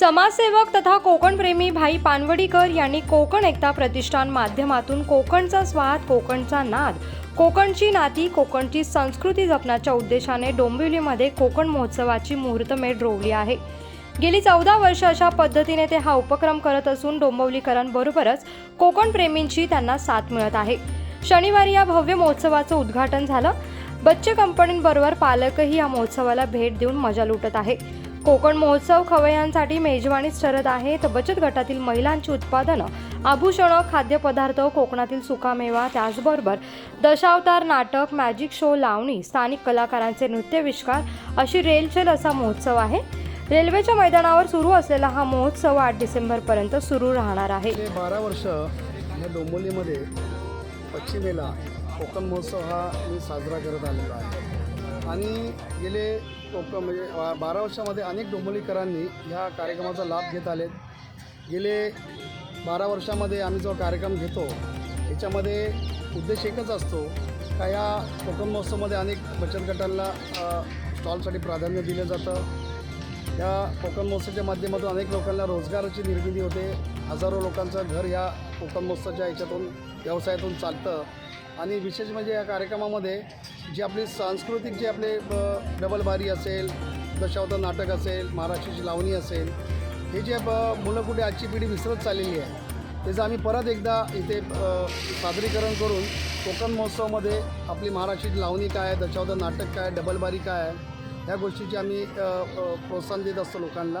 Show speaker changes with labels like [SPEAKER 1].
[SPEAKER 1] समाजसेवक तथा कोकणप्रेमी भाई पानवडीकर यांनी कोकण एकता प्रतिष्ठान माध्यमातून कोकणचा स्वाद कोकणचा नाद कोकणची नाती कोकणची संस्कृती जपण्याच्या उद्देशाने डोंबिवलीमध्ये कोकण महोत्सवाची मुहूर्तमेढ रोवली आहे. गेली चौदा वर्ष अशा पद्धतीने ते हा उपक्रम करत असून डोंबिवलीकरांबरोबरच कोकणप्रेमींची त्यांना साथ मिळत आहे. शनिवारी या भव्य महोत्सवाचं उद्घाटन झालं. बच्चे कंपनींबरोबर पालकही या महोत्सवाला भेट देऊन मजा लुटत आहे. कोकण महोत्सव खवय्यांसाठी मेजवानीच ठरत आहे तर बचत गटातील महिलांची उत्पादनं आभूषणं खाद्यपदार्थ कोकणातील सुकामेवा त्याचबरोबर दशावतार नाटक मॅजिक शो लावणी स्थानिक कलाकारांचे नृत्यविष्कार अशी रेलचेल असा महोत्सव आहे. रेल्वेच्या मैदानावर सुरू असलेला हा महोत्सव आठ डिसेंबरपर्यंत सुरू राहणार आहे.
[SPEAKER 2] बारा वर्ष या डोंबोलीमध्ये पश्चिमेला कोकण महोत्सव हा मी साजरा करत आलेला आहे. आणि गेले कोकण म्हणजे बारा वर्षामध्ये अनेक डोंबोलीकरांनी ह्या कार्यक्रमाचा लाभ घेत आलेत. गेले बारा वर्षामध्ये आम्ही जो कार्यक्रम घेतो याच्यामध्ये उद्देश एकच असतो का या कोकण महोत्सवमध्ये अनेक बचत गटांना स्टॉलसाठी प्राधान्य दिलं जातं. या कोकण महोत्सवाच्या माध्यमातून अनेक लोकांना रोजगाराची निर्मिती होते. हजारो लोकांचं घर या कोकण महोत्सवाच्या याच्यातून व्यवसायातून चालतं. आणि विशेष म्हणजे या कार्यक्रमामध्ये जी आपली सांस्कृतिक जे आपले ब- डबलबारी असेल दशावतार नाटक असेल महाराष्ट्राची लावणी असेल हे जे ब- मुलं कुठे आजची पिढी विसरत चाललेली आहे त्याचं आम्ही परत एकदा इथे सादरीकरण करून कोकण महोत्सवामध्ये आपली महाराष्ट्राची लावणी काय आहे दशावतार नाटक काय डबलबारी काय आहे ह्या गोष्टीची आम्ही प्रोत्साहन देत असतो लोकांना.